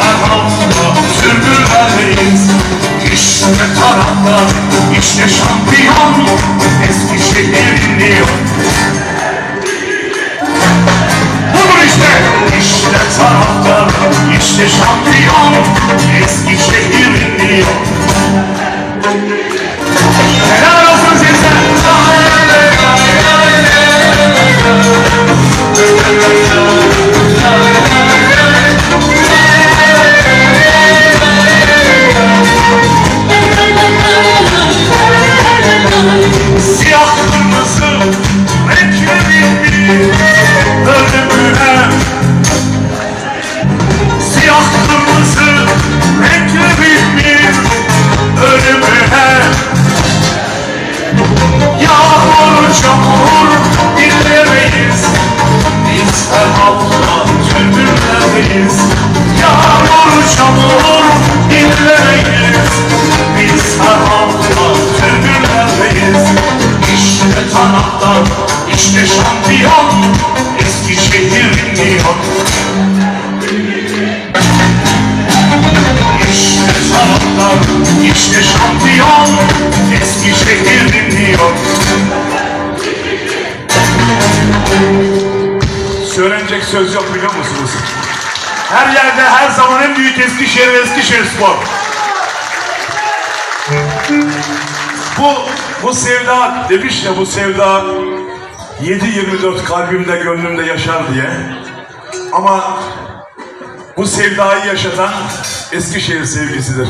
her hafta sürdürmeliyiz İşte taraftar, işte şampiyon Eskişehir inliyor Budur işte, işte taraftar, işte şampiyon Taraftar, işte şampiyon Eskişehir inliyor İşte taraftar, işte şampiyon Eskişehir dinliyor Söylenecek söz yok biliyor musunuz? Her yerde her zaman en büyük Eskişehir Eskişehir Spor. Bu, bu sevda demiş ya bu sevda 7-24 kalbimde gönlümde yaşar diye. Ama bu sevdayı yaşatan Eskişehir sevgisidir.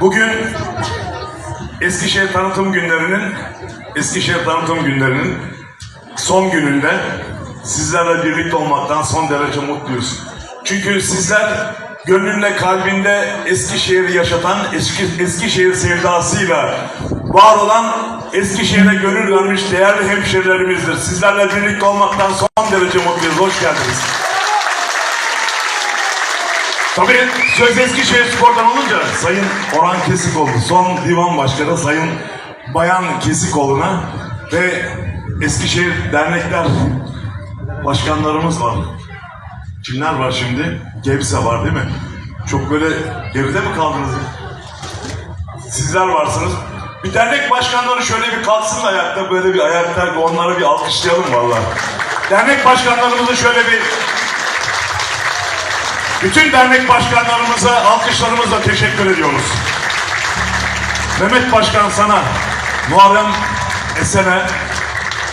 Bugün Eskişehir tanıtım günlerinin Eskişehir tanıtım günlerinin son gününde sizlerle birlikte olmaktan son derece mutluyuz. Çünkü sizler gönlünde kalbinde Eskişehir'i yaşatan eski, Eskişehir sevdasıyla var olan Eskişehir'e gönül vermiş değerli hemşerilerimizdir. Sizlerle birlikte olmaktan son derece mutluyuz. Hoş geldiniz. Tabii söz Eskişehir Spor'dan olunca Sayın Orhan Kesikoğlu, son divan başkanı Sayın Bayan Kesikoğlu'na ve Eskişehir dernekler başkanlarımız var. Kimler var şimdi? Gebze var değil mi? Çok böyle geride mi kaldınız? Sizler varsınız. Bir dernek başkanları şöyle bir kalksın ayakta böyle bir ayakta onları bir alkışlayalım vallahi. Dernek başkanlarımızı şöyle bir bütün dernek başkanlarımıza alkışlarımızla teşekkür ediyoruz. Mehmet Başkan sana, Muharrem Esen'e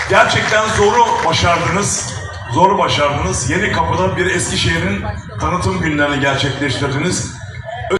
gerçekten zoru başardınız. Zoru başardınız. Yeni kapıda bir Eskişehir'in tanıtım günlerini gerçekleştirdiniz.